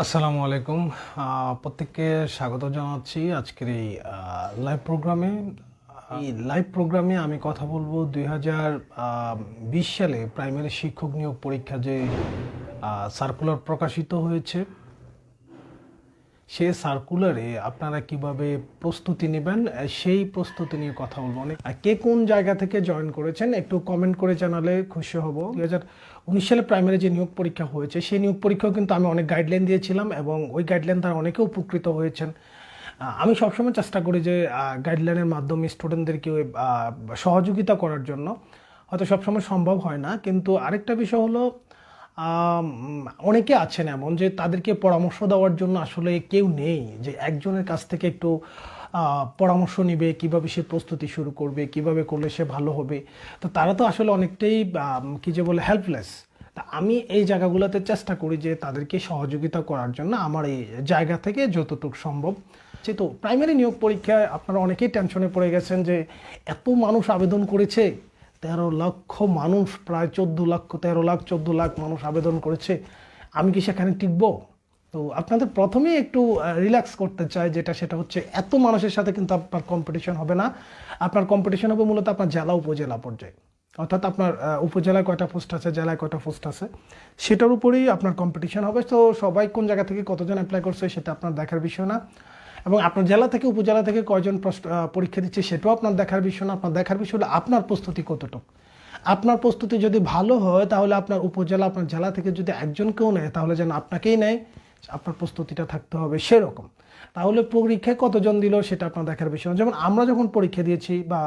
আসসালামু আলাইকুম। প্রত্যেককে স্বাগত জানাচ্ছি আজকের এই লাইভ প্রোগ্রামে এই লাইভ প্রোগ্রামে আমি কথা বলব দুই হাজার বিশ সালে প্রাইমারি শিক্ষক নিয়োগ পরীক্ষা যে সার্কুলার প্রকাশিত হয়েছে। সে সার্কুলারে আপনারা কীভাবে প্রস্তুতি নেবেন সেই প্রস্তুতি নিয়ে কথা বলব। অনেক কে কোন জায়গা থেকে জয়েন করেছেন, একটু কমেন্ট করে জানালে খুশি হব। দু হাজার উনিশ সালে প্রাইমারি যে নিয়োগ পরীক্ষা হয়েছে, সেই নিয়োগ পরীক্ষাও কিন্তু আমি অনেক গাইডলাইন দিয়েছিলাম এবং ওই গাইডলাইন দ্বারা অনেকে উপকৃত হয়েছেন। আমি সবসময় চেষ্টা করি যে গাইডলাইনের মাধ্যমে স্টুডেন্টদেরকে সহযোগিতা করার জন্য। হয়তো সবসময় সম্ভব হয় না, কিন্তু আরেকটা বিষয় হলো অনেকে আছেন এমন যে তাদেরকে পরামর্শ দেওয়ার জন্য আসলে কেউ নেই, যে একজনের কাছ থেকে একটু পরামর্শ নিবে, কীভাবে সে প্রস্তুতি শুরু করবে, কীভাবে করলে সে ভালো হবে। তো তারা তো আসলে অনেকটাই কি যে বলে হেল্পলেস তা আমি এই জায়গাগুলোতে চেষ্টা করি যে তাদেরকে সহযোগিতা করার জন্য আমার এই জায়গা থেকে যতটুকু সম্ভব। যেহেতু প্রাইমারি নিয়োগ পরীক্ষায় আপনারা অনেকেই টেনশনে পড়ে গেছেন যে এত মানুষ আবেদন করেছে তেরো লক্ষ মানুষ, প্রায় চোদ্দ লক্ষ, তেরো লাখ, চোদ্দ লাখ মানুষ আবেদন করেছে। আমি কি সেখানে টিকবো? তো আপনাদের প্রথমেই একটু রিল্যাক্স করতে চাই, যেটা সেটা হচ্ছে এত মানুষের সাথে কিন্তু আপনার কম্পিটিশন হবে না। আপনার কম্পিটিশন হবে মূলত আপনার জেলা, উপজেলা পর্যায়ে। অর্থাৎ আপনার উপজেলায় কয়টা পোস্ট আছে, জেলায় কয়টা পোস্ট আছে, সেটার উপরেই আপনার কম্পিটিশন হবে। তো সবাই কোন জায়গা থেকে কতজন অ্যাপ্লাই করছে, সেটা আপনার দেখার বিষয় না। এবং আপনার জেলা থেকে, উপজেলা থেকে কয়জন পরীক্ষা দিচ্ছে সেটাও আপনার দেখার বিষয় না। আপনার দেখার বিষয় হলো আপনার প্রস্তুতি কতটুকু? আপনার প্রস্তুতি যদি ভালো হয়, তাহলে আপনার উপজেলা, আপনার জেলা থেকে যদি একজন কেউ নেয়, তাহলে যেন আপনাকেই নেয়, আপনার প্রস্তুতিটা থাকতে হবে সেরকম। তাহলে পরীক্ষায় কতজন দিল সেটা আপনার দেখার বিষয় যেমন আমরা যখন পরীক্ষা দিয়েছি বা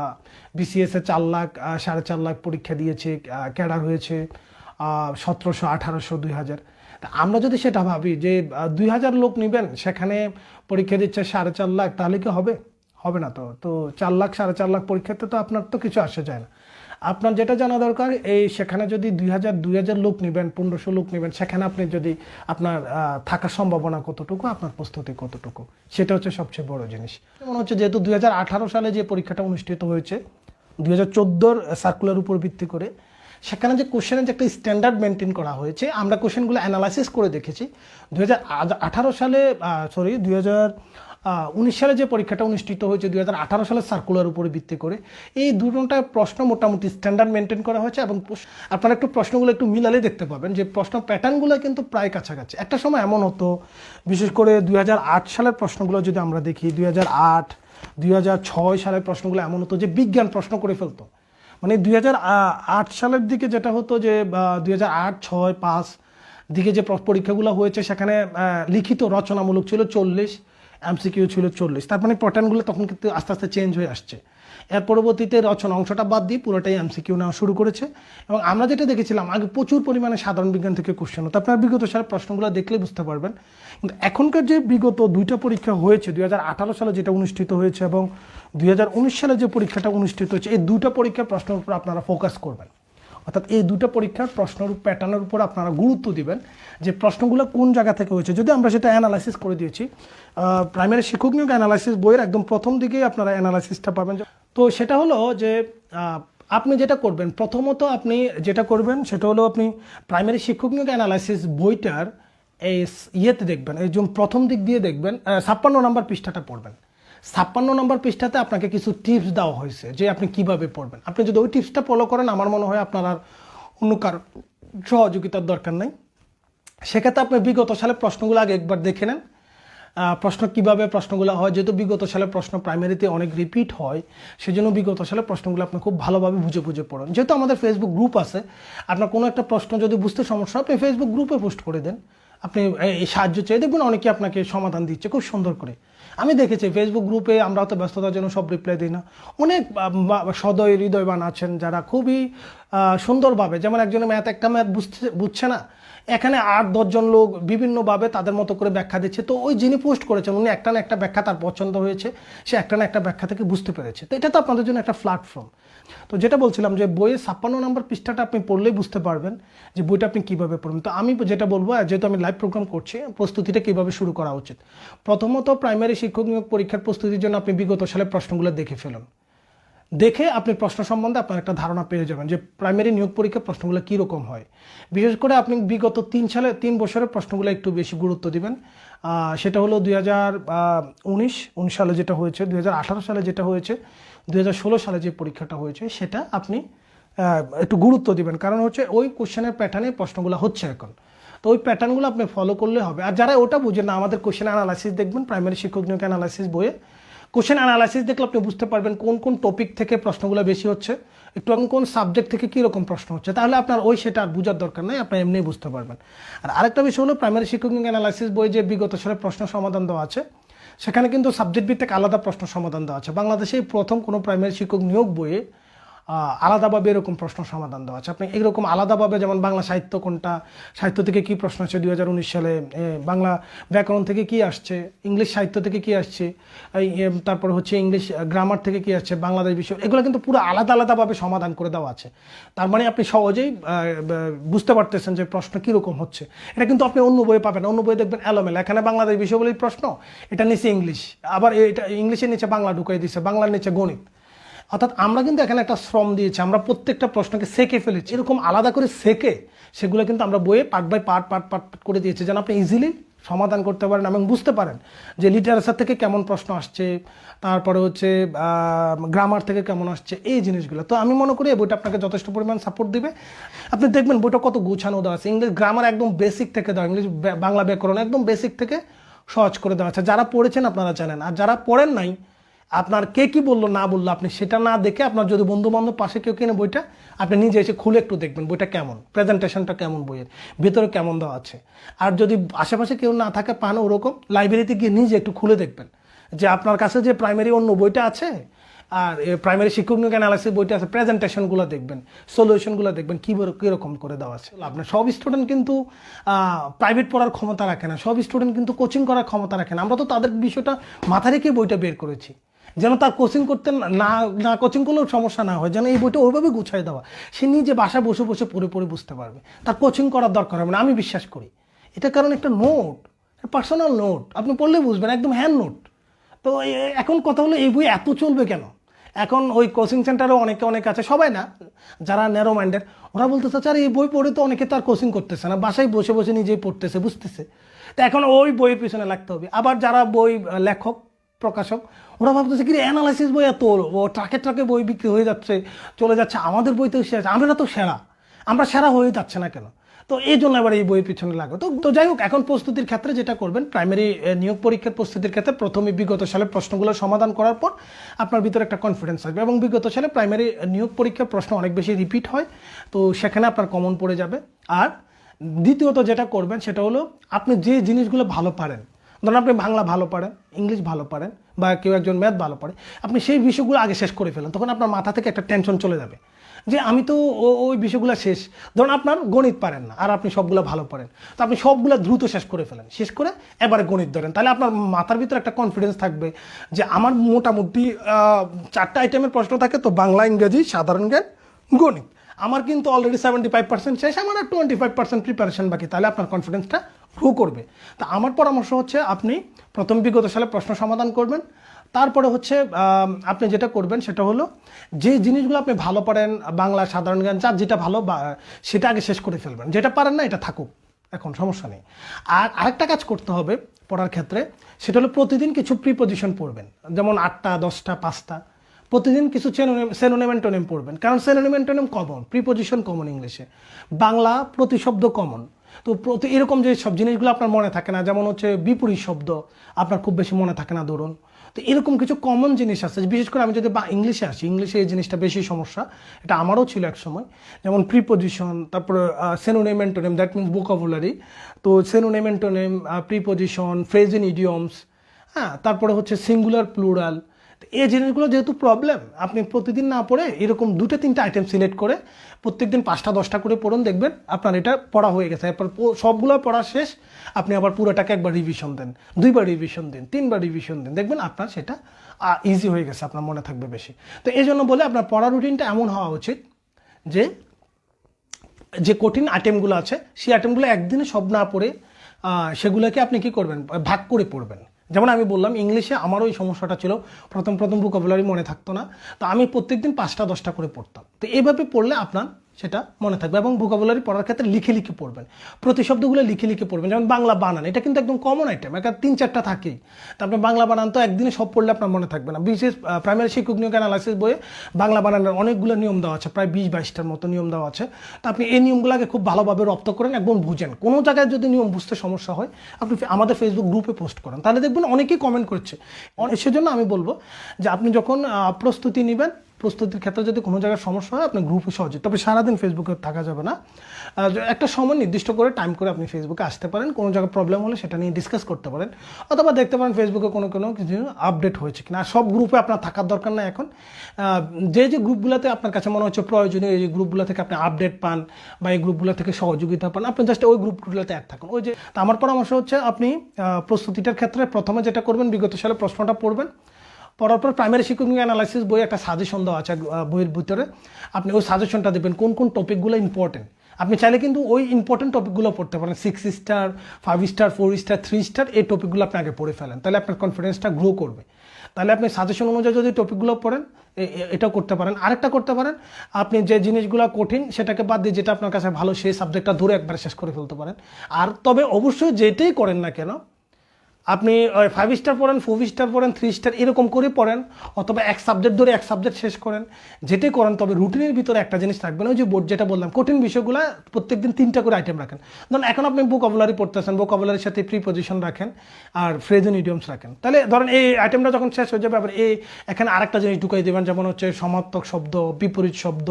বিসিএস চার লাখ সাড়ে চার লাখ পরীক্ষা দিয়েছি ক্যাডার হয়েছে সতেরোশো, আঠারোশো, দুই হাজার। তা আমরা যদি সেটা ভাবি যে দুই হাজার লোক নেবেন, সেখানে পরীক্ষা দিচ্ছে সাড়ে চার লাখ, তাহলে কি হবে? হবে না তো। তো চার লাখ, সাড়ে চার লাখ পরীক্ষাতে তো আপনার তো কিছু আসে যায় না। আপনার যেটা জানা দরকার, এই সেখানে যদি দুই হাজার দুই হাজার লোক নেবেন, পনেরোশো লোক নেবেন, সেখানে আপনি যদি আপনার থাকার সম্ভাবনা কতটুকু, আপনার প্রস্তুতি কতটুকু? সেটা হচ্ছে সবচেয়ে বড় জিনিস। মনে হচ্ছে যেহেতু দুই হাজার আঠারো সালে যে পরীক্ষাটা অনুষ্ঠিত হয়েছে, দুই হাজার সার্কুলার উপর ভিত্তি করে সেখানে যে কোশ্চেনের যে একটা স্ট্যান্ডার্ড মেনটেন করা হয়েছে, আমরা কোশ্চেনগুলো অ্যানালাইসিস করে দেখেছি। দু সালে সরি দু হাজার উনিশ সালে যে পরীক্ষাটা অনুষ্ঠিত হয়েছে দুই হাজার আঠারো সালের সার্কুলার উপরে ভিত্তি করে, এই দুটোটা প্রশ্ন মোটামুটি স্ট্যান্ডার্ড মেনটেন করা হয়েছে এবং আপনারা একটু প্রশ্নগুলো একটু মিলালে দেখতে পাবেন যে প্রশ্ন প্যাটার্নগুলো কিন্তু প্রায় কাছাকাছি। একটা সময় এমন হতো, বিশেষ করে দুই হাজার আট সালের প্রশ্নগুলো যদি আমরা দেখি দুই আট দুই সালের প্রশ্নগুলো এমন হতো যে বিজ্ঞান প্রশ্ন করে ফেলতো। মানে দুই সালের দিকে যেটা হতো যে দুই হাজার আট, ছয়, পাঁচ দিকে যে পরীক্ষাগুলো হয়েছে, সেখানে লিখিত রচনামূলক ছিল চল্লিশ, এমসিকিউ ছিল চল্লিশ। তার মানে প্যাটার্নগুলো তখন কিন্তু আস্তে আস্তে চেঞ্জ হয়ে আসছে। এর পরবর্তীতে রচনা অংশটা বাদ দিয়ে পুরোটাই এমসিকিউ নেওয়া শুরু করেছে। এবং আমরা যেটা দেখেছিলাম, আগে প্রচুর পরিমাণে সাধারণ বিজ্ঞান থেকে কোশ্চেন হতো। আপনার বিগত সালের প্রশ্নগুলো দেখলে বুঝতে পারবেন। কিন্তু এখনকার যে বিগত দুইটা পরীক্ষা হয়েছে, দুই হাজার আঠারো সালে যেটা অনুষ্ঠিত হয়েছে এবং দুই হাজার উনিশ সালে যে পরীক্ষাটা অনুষ্ঠিত হয়েছে, এই দুটো পরীক্ষার প্রশ্নের উপর আপনারা ফোকাস করবেন। অর্থাৎ এই দুটো পরীক্ষার প্রশ্নের প্যাটার্নের উপর আপনারা গুরুত্ব দিবেন যে প্রশ্নগুলো কোন জায়গা থেকে হয়েছে। যদি আমরা সেটা অ্যানালাইসিস করে দিয়েছি প্রাইমারি শিক্ষক নিয়োগ অ্যানালাইসিস বইয়ের একদম প্রথম দিকেই আপনারা অ্যানালাইসিসটা পাবেন তো সেটা হলো যে আপনি যেটা করবেন, প্রথমত আপনি যেটা করবেন সেটা হলো আপনি প্রাইমারি শিক্ষক নিয়োগ অ্যানালাইসিস বইটার এই ইয়েতে দেখবেন, এই যে প্রথম দিক দিয়ে দেখবেন ছাপ্পান্ন নম্বর পৃষ্ঠাটা পড়বেন। ছাপ্পান্ন নম্বর পৃষ্ঠাতে আপনাকে কিছু টিপস দেওয়া হয়েছে যে আপনি কীভাবে পড়বেন। আপনি যদি ওই টিপসটা ফলো করেন, আমার মনে হয় আপনার আর অন্য কারও সহযোগিতার দরকার নেই। সেক্ষেত্রে আপনি বিগত সালে প্রশ্নগুলো আগে একবার দেখে নেন। প্রশ্ন কীভাবে প্রশ্নগুলো হয়? যেহেতু বিগত সালের প্রশ্ন প্রাইমারিতে অনেক রিপিট হয়, সেজন্য বিগত সালের প্রশ্নগুলো আপনি খুব ভালোভাবে বুঝে বুঝে পড়েন। যেহেতু আমাদের ফেসবুক গ্রুপ আছে, আপনার কোনো একটা প্রশ্ন যদি বুঝতে সমস্যা আপনি ফেসবুক গ্রুপে পোস্ট করে দেন। আপনি এই সাহায্য চেয়ে দেখবেন অনেকে আপনাকে সমাধান দিচ্ছে খুব সুন্দর করে। আমি দেখেছি ফেসবুক গ্রুপে আমরা তো ব্যস্ততার জন্য সব রিপ্লাই দিই না। অনেক সদয় হৃদয়বান আছেন যারা খুবই সুন্দরভাবে, যেমন একজনের ম্যাথ একটা ম্যাথ বুঝতে বুঝছে না এখানে আট, দশজন লোক বিভিন্নভাবে তাদের মতো করে ব্যাখ্যা দিচ্ছে। তো ওই যিনি পোস্ট করেছেন, উনি একটা না একটা ব্যাখ্যা তার পছন্দ হয়েছে, সে একটা না একটা ব্যাখ্যা থেকে বুঝতে পেরেছে। তো এটা তো আপনাদের জন্য একটা প্ল্যাটফর্ম তো যেটা বলছিলাম যে বইয়ের ছাপ্পান্ন নম্বর পৃষ্ঠাটা আপনি পড়লেই বুঝতে পারবেন যে বইটা আপনি কীভাবে পড়বেন। তো আমি যেটা বলব যেহেতু আমি লাইভ প্রোগ্রাম করছি, প্রস্তুতিটা কীভাবে শুরু করা উচিত? প্রথমত প্রাইমারি শিক্ষক নিয়োগ পরীক্ষার প্রস্তুতির জন্য আপনি বিগত সালের প্রশ্নগুলো দেখে ফেলুন। দেখে আপনি প্রশ্ন সম্বন্ধে আপনার একটা ধারণা পেয়ে যাবেন যে প্রাইমারি নিয়োগ পরীক্ষার প্রশ্নগুলো কীরকম হয়। বিশেষ করে আপনি বিগত তিন সালে, তিন বছরের প্রশ্নগুলো একটু বেশি গুরুত্ব দিবেন। সেটা হলো দুই হাজার উনিশ উনিশ সালে যেটা হয়েছে দুই হাজার আঠারো সালে যেটা হয়েছে দুই হাজার ষোলো সালে যে পরীক্ষাটা হয়েছে, সেটা আপনি একটু গুরুত্ব দিবেন। কারণ হচ্ছে ওই কোশ্চেনের প্যাটার্নে প্রশ্নগুলো হচ্ছে এখন। তো ওই প্যাটার্নগুলো আপনি ফলো করলে হবে। আর যারা ওটা বুঝেন না, আমাদের কোশ্চেন অ্যানালাইসিস দেখবেন প্রাইমারি শিক্ষক নিয়োগ অ্যানালাইসিস বইয়ে। কোশ্চেন অ্যানালাইসিস দেখলে আপনি বুঝতে পারবেন কোন কোন টপিক থেকে প্রশ্নগুলো বেশি হচ্ছে, একটু কোন কোন সাবজেক্ট থেকে কীরকম প্রশ্ন হচ্ছে। তাহলে আপনার ওই সেটা আর বোঝার দরকার নেই, আপনি এমনিই বুঝতে পারবেন। আর আরেকটা বিষয় হলো প্রাইমারি শিক্ষক অ্যানালাইসিস বই যে বিগত সালে প্রশ্ন সমাধান দেওয়া আছে, সেখানে কিন্তু সাবজেক্ট ভিত্তিক আলাদা প্রশ্ন সমাধান দেওয়া আছে। বাংলাদেশে প্রথম কোনো প্রাইমারি শিক্ষক নিয়োগ বইয়ে আলাদাভাবে এরকম প্রশ্ন সমাধান দেওয়া আছে। আপনি এরকম আলাদাভাবে যেমন বাংলা সাহিত্য কোনটা, সাহিত্য থেকে কি প্রশ্ন আছে দুই হাজার উনিশ সালে? বাংলা ব্যাকরণ থেকে কি আসছে? ইংলিশ সাহিত্য থেকে কি আসছে? তারপর হচ্ছে ইংলিশ গ্রামার থেকে কি আসছে? বাংলাদেশ বিষয়, এগুলো কিন্তু পুরো আলাদা আলাদাভাবে সমাধান করে দেওয়া আছে। তার মানে আপনি সহজেই বুঝতে পারতেছেন যে প্রশ্ন কীরকম হচ্ছে। এটা কিন্তু আপনি অন্য বইয়ে পাবেন। অন্য বইয়ে দেখবেন এলোমেল। এখানে বাংলাদেশ বিষয় বলেই প্রশ্ন, এটা নিচে ইংলিশ। আবার এটা ইংলিশের নিচে বাংলা ঢুকিয়ে দিচ্ছে বাংলার নিচে গণিত। অর্থাৎ আমরা কিন্তু এখানে একটা শ্রম দিয়েছি, আমরা প্রত্যেকটা প্রশ্নকে সেকে ফেলেছি। এরকম আলাদা করে সেকে, সেগুলো কিন্তু আমরা বইয়ে part by part part part করে দিয়েছি যেন আপনি ইজিলি সমাধান করতে পারেন এবং বুঝতে পারেন যে লিটারেচার থেকে কেমন প্রশ্ন আসছে, তারপরে হচ্ছে গ্রামার থেকে কেমন আসছে, এই জিনিসগুলো। তো আমি মনে করি এই বইটা আপনাকে যথেষ্ট পরিমাণ সাপোর্ট দিবে। আপনি দেখবেন বইটা কত গুছানো দেওয়া আছে। ইংলিশ গ্রামার একদম বেসিক থেকে দেওয়া ইংলিশ বাংলা ব্যাকরণ একদম বেসিক থেকে সহজ করে দেওয়া আছে। যারা পড়েছেন আপনারা জানেন। আর যারা পড়েন নাই আপনার কে কি বলল, না বলল, আপনি সেটা না দেখে আপনার যদি বন্ধু বান্ধব পাশে কেউ কিনে বইটা, আপনি নিজে এসে খুলে একটু দেখবেন বইটা কেমন প্রেজেন্টেশনটা কেমন বইয়ের, ভেতরে কেমন দেওয়া আছে। আর যদি আশেপাশে কেউ না থাকে, পান ওরকম লাইব্রেরিতে গিয়ে নিজে একটু খুলে দেখবেন যে আপনার কাছে যে প্রাইমারি অন্য বইটা আছে, আর প্রাইমারি শিক্ষক নিয়োগ অ্যানালাইসিস বইটা আছে প্রেজেন্টেশনগুলো দেখবেন সলিউশনগুলো দেখবেন, কী কীরকম করে দেওয়া আছে। আপনার সব স্টুডেন্ট কিন্তু প্রাইভেট পড়ার ক্ষমতা রাখে না, সব স্টুডেন্ট কিন্তু কোচিং করার ক্ষমতা রাখে না। আমরা তো তাদের বিষয়টা মাথা রেখে বইটা বের করেছি। যেন তার কোচিং করতে না না কোচিং করলেও সমস্যা না হয়, যেন এই বইটা ওইভাবে গুছাই দেওয়া। সে নিজে বাসায় বসে বসে পড়ে পড়ে বুঝতে পারবে। তার কোচিং করার দরকার হবে না, আমি বিশ্বাস করি। এটা কারণ একটা নোট পার্সোনাল নোট আপনি পড়লে বুঝবেন, একদম হ্যান্ড নোট তো এখন কথা হলো, এই বই এত চলবে কেন? এখন ওই কোচিং সেন্টারেও অনেকে, অনেক আছে, সবাই না, যারা ন্যারো মাইন্ডের ওরা বলতে চাচ্ছে আর এই বই পড়ে তো অনেকে তার কোচিং করতেছে না, বাসায় বসে বসে নিজেই পড়তেছে, বুঝতেছে? তো এখন ওই বইয়ের পিছনে লাগতে হবে। আবার যারা বই লেখক প্রকাশক, ওরা ভাবতেছে কি অ্যানালাইসিস বই এত ও ট্রাকে ট্রাকে বই বিক্রি হয়ে যাচ্ছে, চলে যাচ্ছে, আমাদের বই তো সেরা আমরা তো সেরা, আমরা সেরা হয়ে যাচ্ছে না কেন? তো এই জন্য আবার এই বইয়ের পিছনে লাগবে তো তো যাই হোক, এখন প্রস্তুতির ক্ষেত্রে যেটা করবেন প্রাইমারি নিয়োগ পরীক্ষার প্রস্তুতির ক্ষেত্রে প্রথমে বিগত সালে প্রশ্নগুলো সমাধান করার পর আপনার ভিতরে একটা কনফিডেন্স আসবে। এবং বিগত সালে প্রাইমারি নিয়োগ পরীক্ষার প্রশ্ন অনেক বেশি রিপিট হয়। তো সেখানে আপনার কমন পড়ে যাবে। আর দ্বিতীয়ত যেটা করবেন, সেটা হলো, আপনি যে জিনিসগুলো ভালো পারেন ধরুন আপনি বাংলা ভালো পারেন, ইংলিশ ভালো পারেন, বা কেউ একজন ম্যাথ ভালো পারে, আপনি সেই বিষয়গুলো আগে শেষ করে ফেলেন, তখন আপনার মাথা থেকে একটা টেনশন চলে যাবে। যে আমি তো ওই বিষয়গুলো শেষ। ধরুন আপনার গণিত পারেন না, আর আপনি সবগুলো ভালো পারেন। তো আপনি সবগুলো দ্রুত শেষ করে ফেলেন, শেষ করে এবারে গণিত ধরেন। তাহলে আপনার মাথার ভিতরে একটা কনফিডেন্স থাকবে যে আমার মোটামুটি চারটা আইটেমের প্রশ্ন থাকে তো, বাংলা, ইংরেজি, সাধারণ জ্ঞান, গণিত। আমার কিন্তু অলরেডি সেভেন্টি ফাইভ পার্সেন্ট শেষ, আমার আর টোয়েন্টি ফাইভ পার্সেন্ট প্রিপারেশন বাকি। তাহলে আপনার কনফিডেন্সটা গ্রো করবে। তা আমার পরামর্শ হচ্ছে আপনি প্রথম বিগত সালে প্রশ্ন সমাধান করবেন। তারপরে হচ্ছে আপনি যেটা করবেন সেটা হলো যে জিনিসগুলো আপনি ভালো পারেন, বাংলা সাধারণ জ্ঞান, যার যেটা ভালো সেটা আগে শেষ করে ফেলবেন। যেটা পারেন না, এটা থাকুক। এখন সমস্যা নেই। আর আরেকটা কাজ করতে হবে পড়ার ক্ষেত্রে, সেটা হলো প্রতিদিন কিছু প্রিপোজিশন পড়বেন। যেমন আটটা, দশটা, পাঁচটা। প্রতিদিন কিছু সেনোনেম পড়বেন। কারণ সেনোনেম কমন প্রিপোজিশন কমন ইংলিশে। বাংলা প্রতিশব্দ কমন তো প্রতি এরকম যে সব জিনিসগুলো আপনার মনে থাকে না, যেমন হচ্ছে বিপরীত শব্দ, আপনার খুব বেশি মনে থাকে না, ধরুন। তো এরকম কিছু কমন জিনিস আছে, বিশেষ করে আমি যদি বা ইংলিশে আসি ইংলিশে এই জিনিসটা বেশি সমস্যা, এটা আমারও ছিল এক সময়। যেমন প্রিপোজিশন তারপর synonym antonym that means vocabulary তো synonym antonym preposition phrase in idioms হ্যাঁ তারপরে হচ্ছে সিঙ্গুলার প্লুরাল এই জিনিসগুলো যেহেতু প্রবলেম আপনি প্রতিদিন না পড়ে এরকম দুটো তিনটা আইটেম সিলেক্ট করে প্রত্যেকদিন পাঁচটা, দশটা করে পড়ুন, দেখবেন আপনার এটা পড়া হয়ে গেছে। এরপর সবগুলো পড়া শেষ, আপনি আবার পুরোটাকে একবার রিভিশন দেন, দুইবার রিভিশন দিন, তিনবার রিভিশন দিন, দেখবেন আপনার সেটা ইজি হয়ে গেছে, আপনার মনে থাকবে বেশি। তো এই জন্য বলে আপনার পড়া রুটিনটা এমন হওয়া উচিত যে যে কঠিন আইটেমগুলো আছে, সেই আইটেমগুলো একদিনে সব না পড়ে সেগুলোকে আপনি কি করবেন? ভাগ করে পড়বেন। যেমন আমি বললাম, ইংলিশে আমারও ওই সমস্যাটা ছিল, প্রথম প্রথম ভোকাবুলারি মনে থাকতো না। তো আমি প্রত্যেকদিন পাঁচটা দশটা করে পড়তাম। তো এইভাবে পড়লে আপনার সেটা মনে থাকবে এবং ভোকাবুলারি পড়ার ক্ষেত্রে লিখে লিখে পড়বেন। প্রতিশব্দগুলো লিখে লিখে পড়বেন। যেমন বাংলা বানান, এটা কিন্তু একদম কমন আইটেম একটা তিন চারটা থাকেই। তারপরে বাংলা বানান তো একদিনে সব পড়লে আপনার মনে থাকবে না। বিশেষ প্রাইমারি শিক্ষক নিয়োগ অ্যানালাইসিস বইয়ে বাংলা বানানের অনেকগুলো নিয়ম দেওয়া আছে, প্রায় বিশ, বাইশটার মতো নিয়ম দেওয়া আছে। তো আপনি এই নিয়মগুলোকে খুব ভালোভাবে রপ্ত করেন, একদম বুঝেন। কোনো জায়গায় যদি নিয়ম বুঝতে সমস্যা হয়, আপনি আমাদের ফেসবুক গ্রুপে পোস্ট করেন। তাহলে দেখবেন অনেকেই কমেন্ট করছে। সেজন্য আমি বলব যে আপনি যখন প্রস্তুতি নেবেন প্রস্তুতির ক্ষেত্রে যদি কোনো জায়গায় সমস্যা হয়, আপনি গ্রুপে সহজে তবে সারাদিন ফেসবুকে থাকা যাবে না। একটা সময় নির্দিষ্ট করে টাইম করে আপনি ফেসবুকে আসতে পারেন। কোনো জায়গায় প্রবলেম হলে সেটা নিয়ে ডিসকাস করতে পারেন। অথবা দেখতে পারেন ফেসবুকে কোনো কোনো কিছু আপডেট হয়েছে কিনা। সব গ্রুপে আপনার থাকার দরকার না এখন। যে যে গ্রুপগুলোতে আপনার কাছে মনে হচ্ছে প্রয়োজনীয়, এই যে গ্রুপগুলো থেকে আপনি আপডেট পান বা এই গ্রুপগুলো থেকে সহযোগিতা পান, আপনি জাস্ট ওই গ্রুপগুলোতে অ্যাড থাকুন। ওই যে আমার পরামর্শ হচ্ছে আপনি প্রস্তুতিটার ক্ষেত্রে প্রথমে যেটা করবেন, বিগত সালে প্রশ্নটা পড়বেন। পড়ার পর প্রাইমারি শিক্ষক অ্যানালাইসিস বই একটা সাজেশন দেওয়া আছে বইয়ের ভিতরে। আপনি ওই সাজেশনটা দেবেন, কোন কোন টপিকগুলো ইম্পর্টেন্ট আপনি চাইলে কিন্তু ওই ইম্পর্টেন্ট টপিকগুলো পড়তে পারেন। Six star five star four star three star এই টপিকগুলো আপনি আগে পড়ে ফেলেন। তাহলে আপনার কনফিডেন্সটা গ্রো করবে। তাহলে আপনি সাজেশন অনুযায়ী যদি টপিকগুলো পড়েন এটাও করতে পারেন। আরেকটা করতে পারেন, আপনি যে জিনিসগুলো কঠিন, সেটাকে বাদ দিয়ে যেটা আপনার কাছে ভালো, সেই সাবজেক্টটা ধরে একবার শেষ করে ফেলতে পারেন। আর তবে অবশ্যই যেটাই করেন না কেন আপনি ওই ফাইভ স্টার পড়েন ফোর স্টার পড়েন থ্রি স্টার এরকম করে পড়েন, অথবা এক সাবজেক্ট ধরে এক সাবজেক্ট শেষ করেন, যেটাই করেন, তবে রুটিনের ভিতরে একটা জিনিস থাকবেন ওই যে বোর্ড যেটা বললাম, কঠিন বিষয়গুলো প্রত্যেকদিন তিনটা করে আইটেম রাখেন। ধরুন, এখন আপনি ভোকাবুলারি পড়তেছেন ভোকাবুলারির সাথে প্রি পজিশন রাখেন, আর ফ্রেজন ইডিয়মস রাখেন। তাহলে ধরেন, এই আইটেমটা যখন শেষ হয়ে যাবে, আবার এই এখানে আরেকটা জিনিস ঢুকাই দেবেন, যেমন হচ্ছে সমার্থক শব্দ, বিপরীত শব্দ,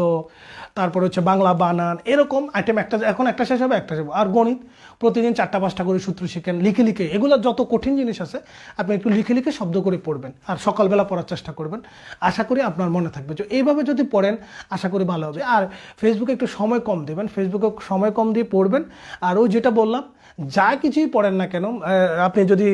তারপরে হচ্ছে বাংলা বানান, এরকম আইটেম একটা, এখন একটা শেষ হবে, একটা শেষ হবে। আর গণিত, প্রতিদিন চারটা পাঁচটা করে সূত্র শিখেন, লিখে লিখে, এগুলো যত কঠিন জিনিস আছে, আপনি একটু লিখে লিখে শব্দ করে পড়বেন আর সকালবেলা পড়ার চেষ্টা করবেন। আশা করি আপনার মনে থাকবে যে এইভাবে যদি পড়েন, আশা করি ভালো হবে। আর ফেসবুকে একটু সময় কম দেবেন ফেসবুকে সময় কম দিয়ে পড়বেন। আর ওই যেটা বললাম যা কিছুই পড়েন না কেন আপনি যদি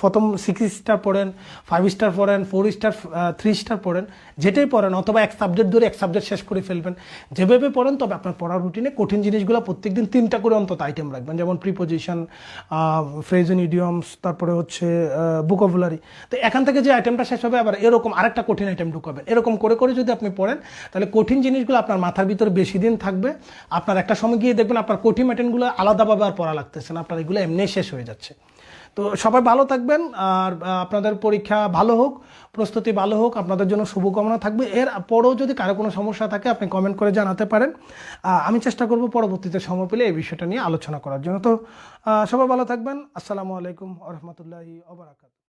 প্রথম সিক্স স্টার পড়েন ফাইভ স্টার পড়েন ফোর স্টার থ্রি স্টার পড়েন, যেটাই পড়েন, অথবা এক সাবজেক্ট ধরে এক সাবজেক্ট শেষ করে ফেলবেন, যেভাবে পড়েন, তবে আপনার পড়ার রুটিনে কঠিন জিনিসগুলো প্রত্যেকদিন তিনটা করে অন্তত আইটেম রাখবেন, যেমন প্রিপোজিশন ফ্রেজন ইডিয়মস তারপরে হচ্ছে বুকোভুলারি তো এখান থেকে যে আইটেমটা শেষ হবে, আবার এরকম আরেকটা কঠিন আইটেম ঢুকাবেন। এরকম করে করে যদি আপনি পড়েন, তাহলে কঠিন জিনিসগুলো আপনার মাথার ভিতরে বেশি দিন থাকবে, আপনার একটা সময় গিয়ে দেখবেন আপনার কঠিন আইটেমগুলো আলাদাভাবে আর পড়া লাগতেছে না আপনার এগুলো এমনি শেষ হয়ে যাচ্ছে। তো সবাই ভালো থাকবেন, আর আপনাদের পরীক্ষা ভালো হোক, প্রস্তুতি ভালো হোক, আপনাদের জন্য শুভকামনা থাকবে। এর পরেও যদি কারও কোনো সমস্যা থাকে, আপনি কমেন্ট করে জানাতে পারেন। আমি চেষ্টা করব পরবর্তীতে সময় পেলে এই বিষয়টা নিয়ে আলোচনা করার জন্য। তো সবাই ভালো থাকবেন। আসসালামু আলাইকুম রহমতুল্লাহি ওবরাকাত